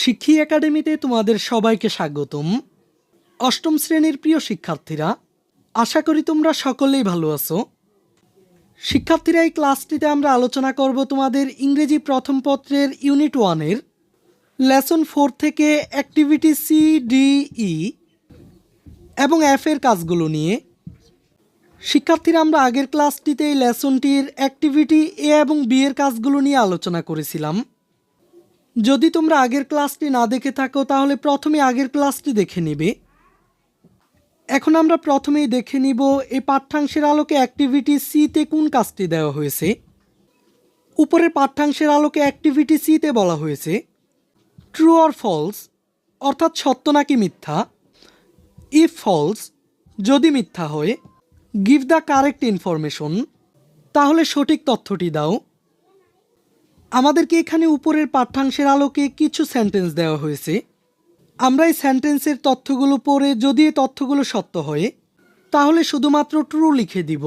শিক্ষী একাডেমিতে তোমাদের সবাইকে স্বাগতম। অষ্টম শ্রেণির প্রিয় শিক্ষার্থীরা, আশা করি তোমরা সকলেই ভালো আছো। শিক্ষার্থীরা, এই ক্লাসটিতে আমরা আলোচনা করব তোমাদের ইংরেজি প্রথম পত্রের ইউনিট ওয়ানের লেসন ফোর থেকে অ্যাক্টিভিটি সি, ডি, ই এবং এফ এর কাজগুলো নিয়ে। শিক্ষার্থীরা, আমরা আগের ক্লাসটিতে এই লেসনটির অ্যাক্টিভিটি এ এবং বি এর কাজগুলো নিয়ে আলোচনা করেছিলাম। যদি তোমরা আগের ক্লাসটি না দেখে থাকো, তাহলে প্রথমে আগের ক্লাসটি দেখে নেবে। এখন আমরা প্রথমেই দেখে নিব এই পাঠ্যাংশের আলোকে অ্যাক্টিভিটি সিতে কোন কাজটি দেওয়া হয়েছে। উপরের পাঠ্যাংশের আলোকে অ্যাক্টিভিটি সিতে বলা হয়েছে ট্রু অর ফলস অর্থাৎ সত্য নাকি মিথ্যা। ইফ ফলস যদি মিথ্যা হয় গিভ দ্য কারেক্ট ইনফরমেশন তাহলে সঠিক তথ্যটি দাও। আমাদেরকে এখানে উপরের পাঠ্যাংশের আলোকে কিছু সেন্টেন্স দেওয়া হয়েছে। আমরা এই সেন্টেন্সের তথ্যগুলো পড়ে যদি এই তথ্যগুলো সত্য হয়, তাহলে শুধুমাত্র ট্রু লিখে দিব।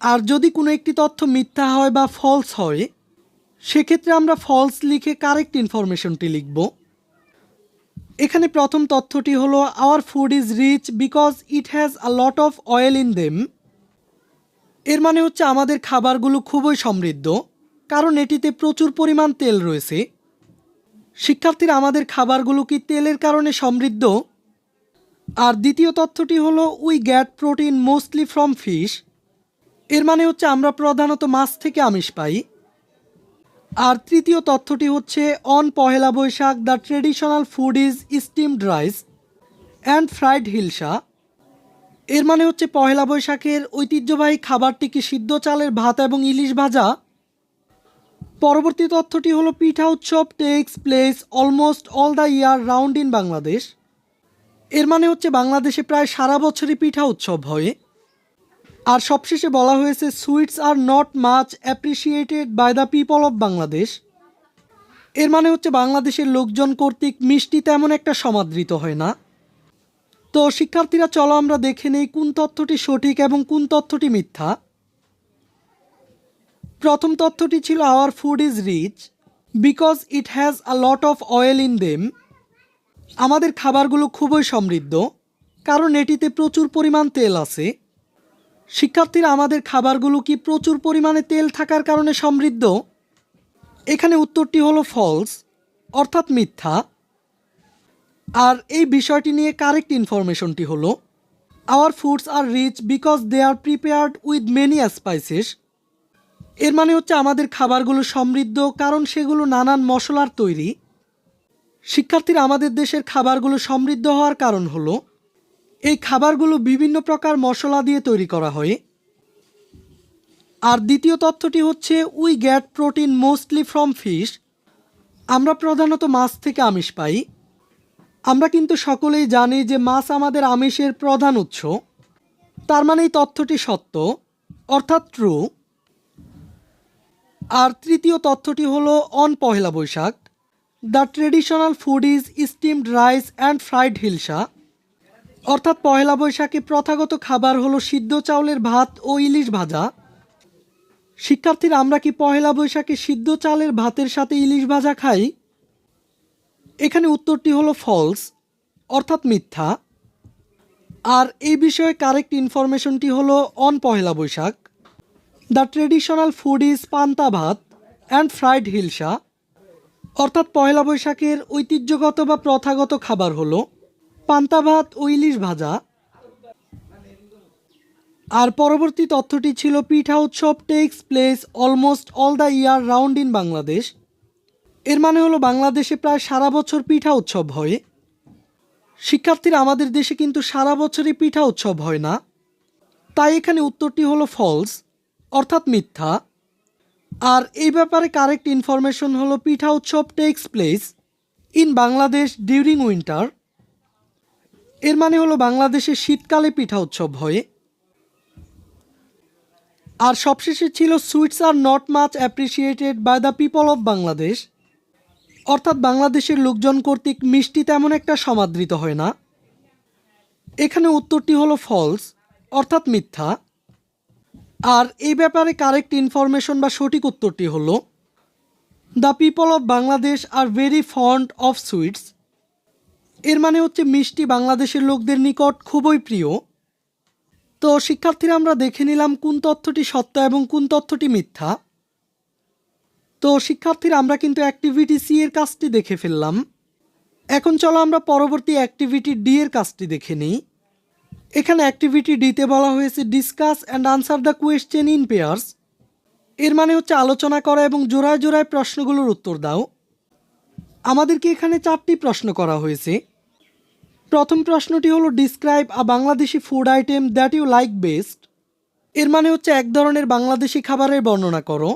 আর যদি কোনো একটি তথ্য মিথ্যা হয় বা ফলস হয়, সেক্ষেত্রে আমরা ফলস লিখে কারেক্ট ইনফরমেশনটি লিখব। এখানে প্রথম তথ্যটি হলো our food is rich because it has a lot of oil in them এর মানে হচ্ছে আমাদের খাবারগুলো খুবই সমৃদ্ধ। কারণ এটিতে প্রচুর পরিমাণ তেল রয়েছে। শিক্ষার্থীরা আমাদের খাবারগুলো কি তেলের কারণে সমৃদ্ধ? আর দ্বিতীয় তথ্যটি হলো we get protein mostly from fish এর মানে হচ্ছে আমরা প্রধানত মাছ থেকে আমিষ পাই। আর তৃতীয় তথ্যটি হচ্ছে on Pohela Boishakh the traditional food is steamed rice and fried hilsa এর মানে হচ্ছে পহেলা বৈশাখের ঐতিহ্যবাহী খাবারটি কি সিদ্ধ চালের ভাত এবং ইলিশ ভাজা? পরবর্তী তথ্যটি হলো Pitha Utsab takes place almost all the year round in Bangladesh এর মানে হচ্ছে বাংলাদেশে প্রায় সারা বছরই পিঠা উৎসব হয়। আর সবশেষে বলা হয়েছে sweets are not much appreciated by the people of Bangladesh এর মানে হচ্ছে বাংলাদেশের লোকজন কর্তৃক মিষ্টি তেমন একটা সমাদৃত হয় না। তো শিক্ষার্থীরা, চলো আমরা দেখে নেই কোন তথ্যটি সঠিক এবং কোন তথ্যটি মিথ্যা। প্রথম তথ্যটি ছিল our food is rich because it has a lot of oil in them আমাদের খাবারগুলো খুবই সমৃদ্ধ, কারণ এটিতে প্রচুর পরিমাণ তেল আছে। শিক্ষার্থীরা, আমাদের খাবারগুলো কি প্রচুর পরিমাণে তেল থাকার কারণে সমৃদ্ধ? এখানে উত্তরটি হলো ফলস অর্থাৎ মিথ্যা। আর এই বিষয়টি নিয়ে কারেক্ট ইনফরমেশনটি হলো our foods are rich because they are prepared with many spices এর মানে হচ্ছে আমাদের খাবারগুলো সমৃদ্ধ, কারণ সেগুলো নানান মশলার তৈরি। শিক্ষার্থীরা আমাদের দেশের খাবারগুলো সমৃদ্ধ হওয়ার কারণ হলো, এই খাবারগুলো বিভিন্ন প্রকার মশলা দিয়ে তৈরি করা হয়। আর দ্বিতীয় তথ্যটি হচ্ছে we get protein mostly from fish আমরা প্রধানত মাছ থেকে আমিষ পাই। আমরা কিন্তু সকলেই জানি যে মাছ আমাদের আমিষের প্রধান উৎস। তার মানে এই তথ্যটি সত্য, অর্থাৎ ট্রু আর তৃতীয় তথ্যটি হলো on Pohela Boishakh the traditional food is steamed rice and fried hilsa অর্থাৎ পহেলা বৈশাখে প্রথাগত খাবার হলো সিদ্ধ চাউলের ভাত ও ইলিশ ভাজা। শিক্ষার্থীরা, আমরা কি পহেলা বৈশাখে সিদ্ধ চালের ভাতের সাথে ইলিশ ভাজা খাই? এখানে উত্তরটি হলো ফলস অর্থাৎ মিথ্যা। আর এই বিষয়ে কারেক্ট ইনফরমেশনটি হলো on Pohela Boishakh. The traditional food is panta bhat and fried hilsa অর্থাৎ পয়লা বৈশাখের ঐতিহ্যগত বা প্রথাগত খাবার হলো পান্তা ভাত ও ইলিশ ভাজা। আর পরবর্তী তথ্যটি ছিল Pitha Utsab takes place almost all the year round in Bangladesh এর মানে হলো বাংলাদেশে প্রায় সারা বছর পিঠা উৎসব হয়। শিক্ষার্থীরা আমাদের দেশে কিন্তু সারা বছরই পিঠা উৎসব হয় না। তাই এখানে উত্তরটি হলো ফলস অর্থাৎ মিথ্যা। আর এই ব্যাপারে কারেক্ট ইনফরমেশন হলো Pitha Utsab takes place in Bangladesh during winter এর মানে হলো বাংলাদেশে শীতকালে পিঠা উৎসব হয়। আর সবশেষে ছিল sweets are not much appreciated by the people of Bangladesh. অর্থাৎ বাংলাদেশের লোকজন কর্তৃক মিষ্টি তেমন একটা সমাদৃত হয় না। এখানে উত্তরটি হলো ফলস অর্থাৎ মিথ্যা। আর এই ব্যাপারে কারেক্ট ইনফরমেশন বা সঠিক উত্তরটি হল the people of Bangladesh are very fond of sweets এর মানে হচ্ছে মিষ্টি বাংলাদেশের লোকদের নিকট খুবই প্রিয়। তো শিক্ষার্থীরা, আমরা দেখে নিলাম কোন তথ্যটি সত্য এবং কোন তথ্যটি মিথ্যা। তো শিক্ষার্থীরা, আমরা কিন্তু অ্যাক্টিভিটি সি এর কাজটি দেখে ফেললাম। এখন চলো আমরা পরবর্তী অ্যাক্টিভিটি ডি এর কাজটি দেখে নিই। এখানে অ্যাক্টিভিটি ডিতে বলা হয়েছে discuss and answer the question in pairs এর মানে হচ্ছে আলোচনা করা এবং জোড়ায় জোড়ায় প্রশ্নগুলোর উত্তর দাও। আমাদেরকে এখানে চারটি প্রশ্ন করা হয়েছে। প্রথম প্রশ্নটি হলো describe a Bangladeshi food item that you like best এর মানে হচ্ছে এক ধরনের বাংলাদেশি খাবারের বর্ণনা করো,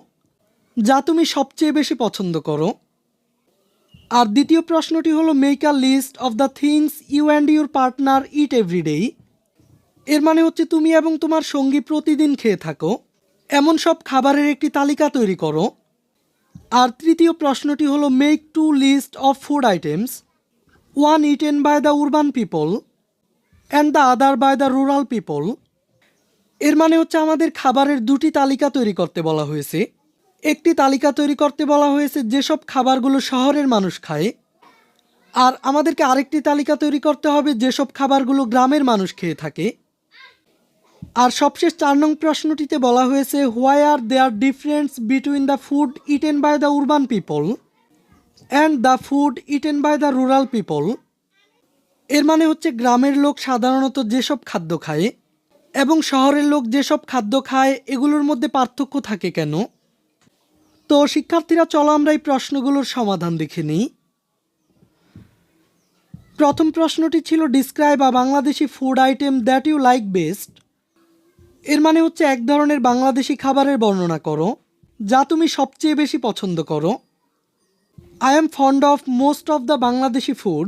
যা তুমি সবচেয়ে বেশি পছন্দ করো। আর দ্বিতীয় প্রশ্নটি হলো make a list of the things you and your partner eat every day এর মানে হচ্ছে তুমি এবং তোমার সঙ্গী প্রতিদিন খেয়ে থাকো, এমন সব খাবারের একটি তালিকা তৈরি করো। আর তৃতীয় প্রশ্নটি হলো make two list of food items one eaten by the urban people and the other by the rural people এর মানে হচ্ছে আমাদের খাবারের দুটি তালিকা তৈরি করতে বলা হয়েছে। একটি তালিকা তৈরি করতে বলা হয়েছে যেসব খাবারগুলো শহরের মানুষ খায়। আর আমাদেরকে আরেকটি তালিকা তৈরি করতে হবে যেসব খাবারগুলো গ্রামের মানুষ খেয়ে থাকে। আর সবশেষ চার নং প্রশ্নটিতে বলা হয়েছে why are there difference between the food eaten by the urban people and the food eaten by the rural people এর মানে হচ্ছে গ্রামের লোক সাধারণত যেসব খাদ্য খায় এবং শহরের লোক যেসব খাদ্য খায়, এগুলোর মধ্যে পার্থক্য থাকে কেন? তো শিক্ষার্থীরা, চলো আমরা এই প্রশ্নগুলোর সমাধান দেখে নিই। প্রথম প্রশ্নটি ছিল describe a Bangladeshi food item that you like best এর মানে হচ্ছে এক ধরনের বাংলাদেশি খাবারের বর্ণনা করো, যা তুমি সবচেয়ে বেশি পছন্দ করো। I am fond of most of the Bangladeshi food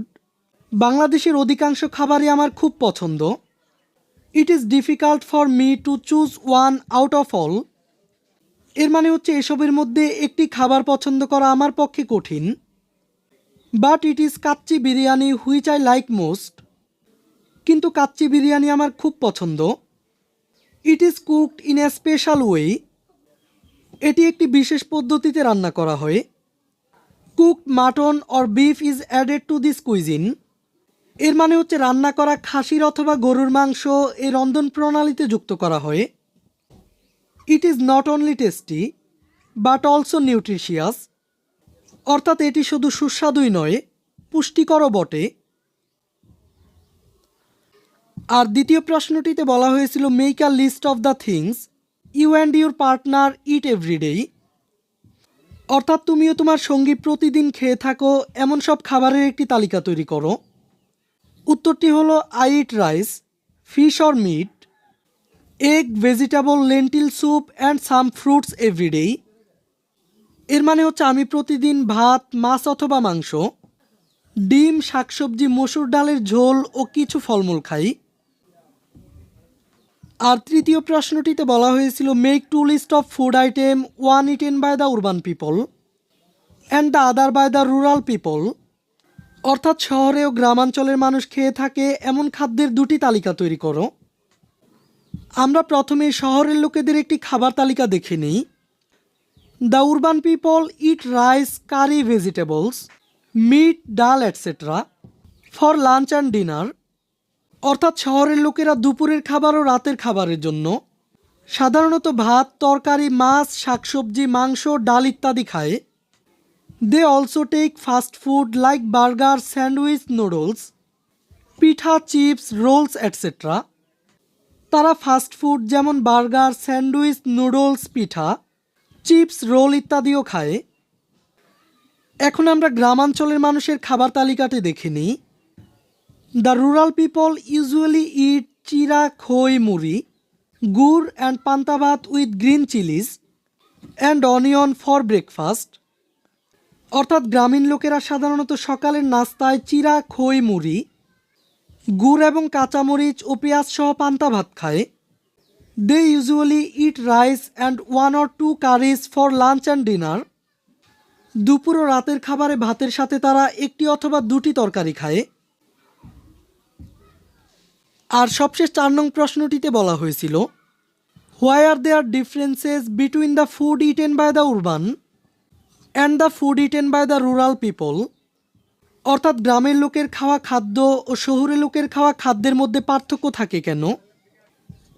বাংলাদেশের অধিকাংশ খাবারই আমার খুব পছন্দ। It is difficult for me to choose one out of all এর মানে হচ্ছে এসবের মধ্যে একটি খাবার পছন্দ করা আমার পক্ষে কঠিন। But it is kacchi biryani which I like most কিন্তু কাচ্চি বিরিয়ানি আমার খুব পছন্দ। It is cooked in a special way. এটি একটি বিশেষ পদ্ধতিতে রান্না করা হয়। Cooked mutton or beef is added to this cuisine. এর মানে হচ্ছে রান্না করা খাসির অথবা গরুর মাংস এই রন্ধন প্রণালীতে যুক্ত করা হয়। It is not only tasty, but also nutritious. অর্থাৎ এটি শুধু সুস্বাদুই নয়, পুষ্টিকরও বটে। আর দ্বিতীয় প্রশ্নটিতে বলা হয়েছিল make a list of the things you and your partner eat every day অর্থাৎ তুমিও তোমার সঙ্গী প্রতিদিন খেয়ে থাকো, এমন সব খাবারের একটি তালিকা তৈরি করো। উত্তরটি হলো I eat rice fish or meat egg vegetable lentil soup and some fruits every day এর মানে হচ্ছে, আমি প্রতিদিন ভাত, মাছ অথবা মাংস, ডিম, শাকসবজি, মসুর ডালের ঝোল ও কিছু ফলমূল খাই। আর তৃতীয় প্রশ্নটিতে বলা হয়েছিল make two list of food item one eaten by the urban people and the other by the rural people অর্থাৎ শহরে ও গ্রামাঞ্চলের মানুষ খেয়ে থাকে, এমন খাদ্যের দুটি তালিকা তৈরি করো। আমরা প্রথমে শহরের লোকেদের একটি খাবার তালিকা দেখে নিই। The urban people eat rice curry vegetables meat dal etcetera for lunch and dinner অর্থাৎ শহরের লোকেরা দুপুরের খাবার ও রাতের খাবারের জন্য সাধারণত ভাত, তরকারি, মাছ, শাকসবজি, মাংস, ডাল ইত্যাদি খায়। They also take fast food like burger sandwich noodles pitha chips rolls etcetera তারা ফাস্ট ফুড যেমন burger sandwich noodles pitha chips roll ইত্যাদিও খায়। এখন আমরা গ্রামাঞ্চলের মানুষের খাবার তালিকাটি দেখে নিই। The rural people usually eat chira khoi muri gur and panta bhat with green chillies and onion for breakfast অর্থাৎ গ্রামীণ লোকেরা সাধারণত সকালের নাস্তায় চিরা খই মুড়ি, গুড় এবং কাঁচামরিচ ও পেঁয়াজ সহ পান্তা ভাত খায়। They usually eat rice and one or two curries for lunch and dinner দুপুর ও রাতের খাবারে ভাতের সাথে তারা একটি অথবা দুটি তরকারি খায়। আর সবশেষ চার নং প্রশ্নটিতে বলা হয়েছিল why are there differences between the food eaten by the urban and the food eaten by the rural people অর্থাৎ গ্রামের লোকের খাওয়া খাদ্য ও শহুরের লোকের খাওয়া খাদ্যের মধ্যে পার্থক্য থাকে কেন?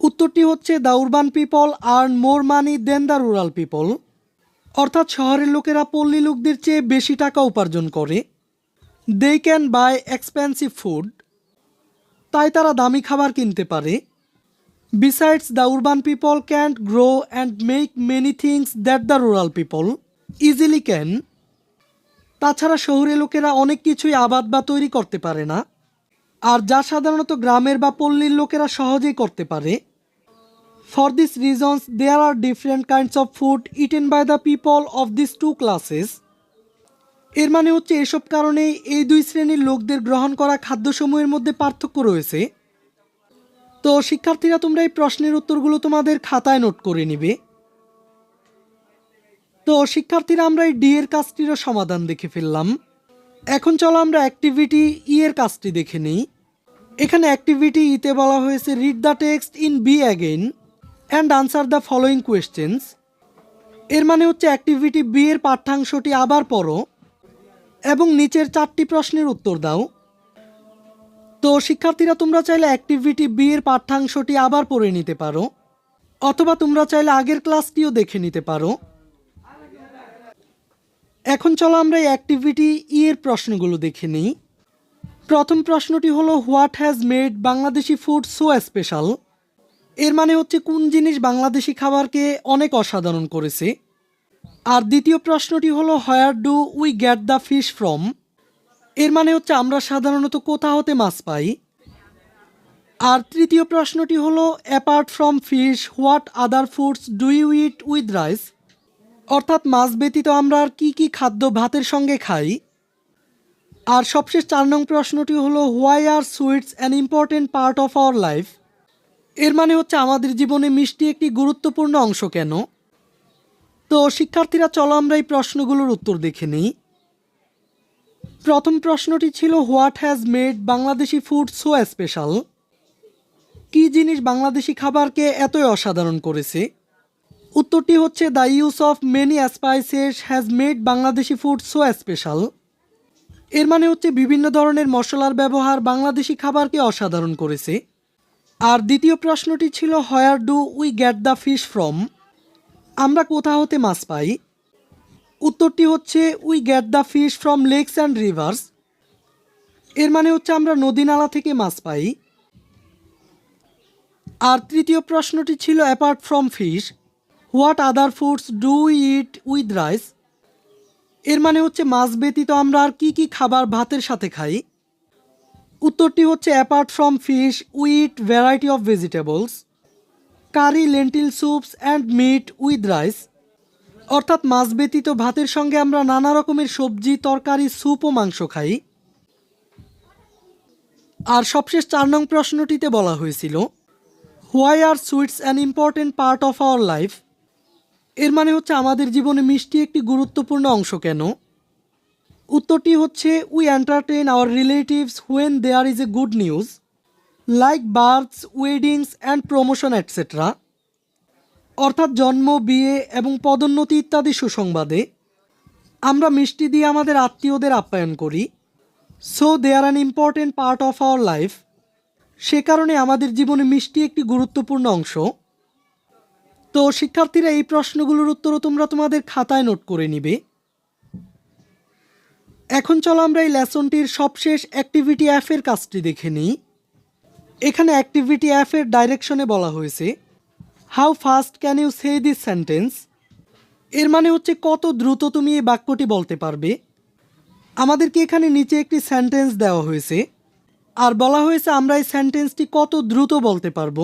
উত্তরটি হচ্ছে the urban people earn more money than the rural people অর্থাৎ শহরের লোকেরা পল্লী লোকদের চেয়ে বেশি টাকা উপার্জন করে। They can buy expensive food তাই তারা দামি খাবার কিনতে পারে। Besides the urban people can't grow and make many things that the rural people easily can তাছাড়া শহুরে লোকেরা অনেক কিছুই আবাদ বা তৈরি করতে পারে না। আর যা সাধারণত গ্রামের বা পল্লীর লোকেরা সহজেই করতে পারে। For this reasons there are different kinds of food eaten by the people of this two classes এর মানে হচ্ছে এসব কারণেই এই দুই শ্রেণির লোকদের গ্রহণ করা খাদ্যসমূহের মধ্যে পার্থক্য রয়েছে। তো শিক্ষার্থীরা, তোমরা এই প্রশ্নের উত্তরগুলো তোমাদের খাতায় নোট করে নিবে। তো শিক্ষার্থীরা, আমরা এই ডি এর কাজটিরও সমাধান দেখে ফেললাম। এখন চলো আমরা অ্যাক্টিভিটি ই এর কাজটি দেখে নিই। এখানে অ্যাক্টিভিটি ইতে বলা হয়েছে read the text in B again and answer the following questions এর মানে হচ্ছে অ্যাক্টিভিটি বি এর পাঠ্যাংশটি আবার পড়ো। এবং নিচের চারটি প্রশ্নের উত্তর দাও। তো, শিক্ষার্থীরা, তোমরা চাইলে অ্যাক্টিভিটি বি এর পাঠ্যাংশটি আবার পড়ে নিতে পারো, অথবা তোমরা চাইলে আগের ক্লাসটিও দেখে নিতে পারো। এখন চলো আমরা এই অ্যাক্টিভিটি ই এর প্রশ্নগুলো দেখে নিই। প্রথম প্রশ্নটি হলো, what has made Bangladeshi food so special? এর মানে হচ্ছে, কোন জিনিস বাংলাদেশি খাবারকে অনেক অসাধারণ করেছে? আর দ্বিতীয় প্রশ্নটি হলো where do we get the fish from এর মানে হচ্ছে, আমরা সাধারণত কোথা হতে মাছ পাই। আর তৃতীয় প্রশ্নটি হলো apart from fish what other foods do you eat with rice অর্থাৎ, মাছ ব্যতীত আমরা আর কী কী খাদ্য ভাতের সঙ্গে খাই? আর সবশেষ চার নং প্রশ্নটি হলো why are sweets an important part of our life এর মানে হচ্ছে, আমাদের জীবনে মিষ্টি একটি গুরুত্বপূর্ণ অংশ কেন? তো শিক্ষার্থীরা, চলো আমরা এই প্রশ্নগুলোর উত্তর দেখে নিই। প্রথম প্রশ্নটি ছিল, what has made Bangladeshi food so special? কী জিনিস বাংলাদেশি খাবারকে এতই অসাধারণ করেছে? উত্তরটি হচ্ছে, the use of many spices has made Bangladeshi food so special. এর মানে হচ্ছে, বিভিন্ন ধরনের মশলার ব্যবহার বাংলাদেশি খাবারকে অসাধারণ করেছে। আর দ্বিতীয় প্রশ্নটি ছিল, where do we get the fish from? আমরা কোথা হতে মাছ পাই? উত্তরটি হচ্ছে we get the fish from lakes and rivers এর মানে হচ্ছে, আমরা নদী নালা থেকে মাছ পাই। আর তৃতীয় প্রশ্নটি ছিল apart from fish what other foods do eat with rice এর মানে হচ্ছে, মাছ ব্যতীত আমরা আর কী কী খাবার ভাতের সাথে খাই? উত্তরটি হচ্ছে apart from fish we eat variety of vegetables curry lentil soups and meat with rice. অর্থাৎ মাছ ব্যতীত ভাতের সঙ্গে আমরা নানা রকমের সবজি, তরকারি, স্যুপ ও মাংস খাই। আর সবশেষ চার নং প্রশ্নটিতে বলা হয়েছিল why are sweets an important part of our life এর মানে হচ্ছে আমাদের জীবনে মিষ্টি একটি গুরুত্বপূর্ণ অংশ কেন? উত্তরটি হচ্ছে we entertain our relatives when there is a good news like births weddings and promotion etcetera অর্থাৎ জন্ম, বিয়ে এবং পদোন্নতি ইত্যাদি সুসংবাদে আমরা মিষ্টি দিয়ে আমাদের আত্মীয়দের আপ্যায়ন করি। So they are an important part of our life সে কারণে আমাদের জীবনে মিষ্টি একটি গুরুত্বপূর্ণ অংশ। তো, শিক্ষার্থীরা, এই প্রশ্নগুলোর উত্তরও তোমরা তোমাদের খাতায় নোট করে নিবে। এখন চলো আমরা এই লেসনটির সবশেষ অ্যাক্টিভিটি অ্যাফের কাজটি দেখে নিই। এখানে অ্যাক্টিভিটি অ্যাফের ডাইরেকশনে বলা হয়েছে how fast can you say this sentence এর মানে হচ্ছে কত দ্রুত তুমি এই বাক্যটি বলতে পারবে। আমাদেরকে এখানে নিচে একটি সেন্টেন্স দেওয়া হয়েছে, আর বলা হয়েছে আমরা এই সেন্টেন্সটি কত দ্রুত বলতে পারব।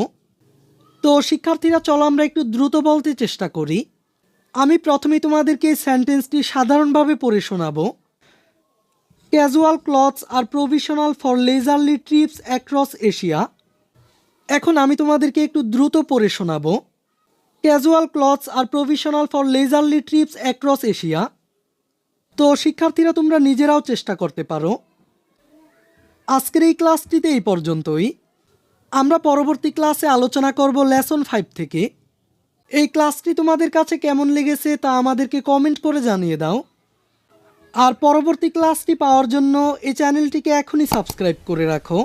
তো শিক্ষার্থীরা, চলো আমরা একটু দ্রুত বলতে চেষ্টা করি। আমি প্রথমে তোমাদেরকে এই সেন্টেন্সটি সাধারণভাবে পড়ে শোনাবো। Casual clothes are provisional for leisurely trips across Asia. এখন আমি তোমাদেরকে একটু দ্রুত পড়ে শোনাবো। Casual clothes are provisional for leisurely trips across Asia. তো শিক্ষার্থীরা, তোমরা নিজেরাও চেষ্টা করতে পারো। আজকের এই ক্লাসটিতে এই পর্যন্তই। আমরা পরবর্তী ক্লাসে আলোচনা করব লেসন ফাইভ থেকে। এই ক্লাসটি তোমাদের কাছে কেমন লেগেছে তা আমাদেরকে কমেন্ট করে জানিয়ে দাও। আর পরবর্তী ক্লাসটি পাওয়ার জন্য এই চ্যানেলটিকে এখনই সাবস্ক্রাইব করে রাখো।